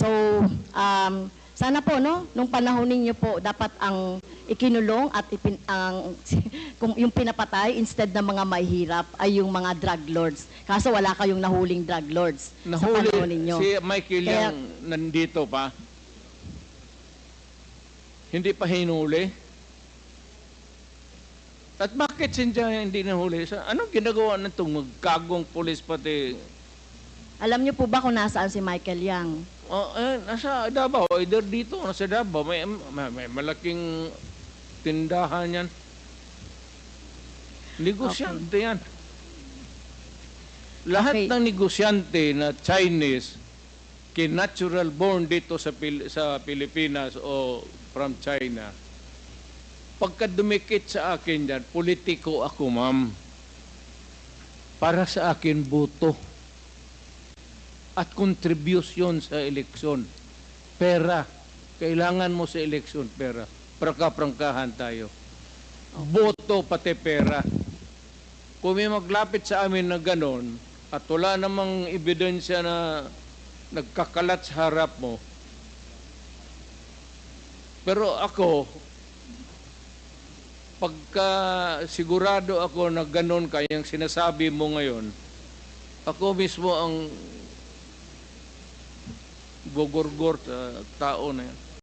So, um, sana po, no, nung panahon ninyo po, dapat ang ikinulong at ipin, ang, kung yung pinapatay instead ng mga mahihirap ay yung mga drug lords. Kaso wala kayong nahuling drug lords sa panahon ninyo. Nahuli, si Michael Kaya- yung nandito pa. Hindi pa hinuli. At bakit sinja hindi nahuli? Sa, anong ginagawa na itong magkagong pulis pati? Alam niyo po ba kung nasaan si Michael Yang? Oh, eh, nasa Davao, either dito, nasa Davao. May, may, may malaking tindahan yan. Negosyante yan. Lahat Okay. ng negosyante na Chinese, kinatural born dito sa, Pil- sa Pilipinas o from China, pagka dumikit sa akin yan, politiko ako, ma'am. Para sa akin, buto at contribution sa eleksyon. Pera. Kailangan mo sa eleksyon pera. Prangka-prangkahan tayo. Boto pati pera. Kung may maglapit sa amin na ganon, at wala namang ebidensya na nagkakalat sa harap mo, pero ako, pagka sigurado ako na ganon kayang sinasabi mo ngayon, ako mismo ang gogorgor sa tao na yan.